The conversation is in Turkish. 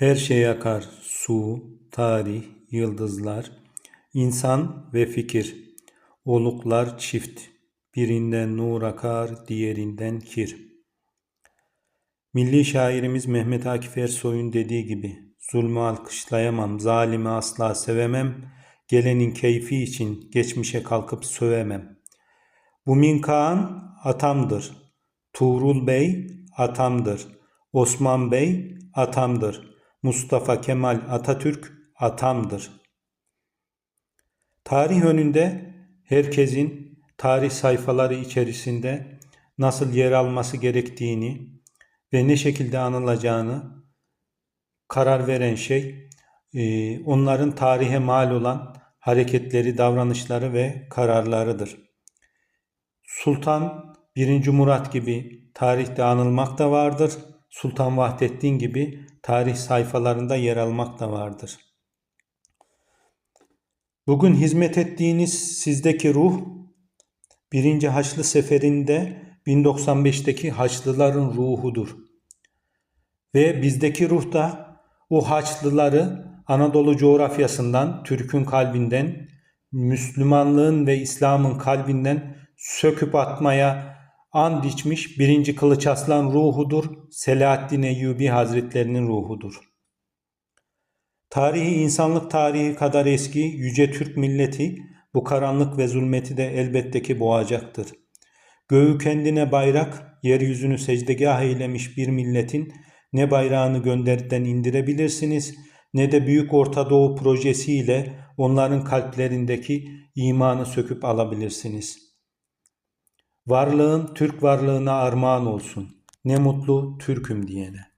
Her şey akar, su, tarih, yıldızlar, insan ve fikir. Oluklar çift, birinden nur akar, diğerinden kir. Milli şairimiz Mehmet Akif Ersoy'un dediği gibi, zulmü alkışlayamam, zalimi asla sevemem, gelenin keyfi için geçmişe kalkıp sövemem. Bu Minkaan atamdır, Tuğrul Bey atamdır, Osman Bey atamdır, Mustafa Kemal Atatürk atamdır. Tarih önünde herkesin tarih sayfaları içerisinde nasıl yer alması gerektiğini ve ne şekilde anılacağını karar veren şey e, onların tarihe mal olan hareketleri, davranışları ve kararlarıdır. Sultan 1. Murat gibi tarihte anılmak da vardır. Sultan Vahdettin gibi tarih sayfalarında yer almak da vardır. Bugün hizmet ettiğiniz sizdeki ruh 1. Haçlı Seferi'nde 1095'teki Haçlıların ruhudur. Ve bizdeki ruh da o Haçlıları Anadolu coğrafyasından, Türk'ün kalbinden, Müslümanlığın ve İslam'ın kalbinden söküp atmaya and içmiş birinci Kılıç Aslan ruhudur. Selahaddin Eyyubi Hazretlerinin ruhudur. Tarihi insanlık tarihi kadar eski yüce Türk milleti bu karanlık ve zulmeti de elbette ki boğacaktır. Göğü kendine bayrak, yeryüzünü secdegah eylemiş bir milletin ne bayrağını gönderden indirebilirsiniz ne de Büyük Orta Doğu projesiyle onların kalplerindeki imanı söküp alabilirsiniz. Varlığın Türk varlığına armağan olsun. Ne mutlu Türk'üm diyene.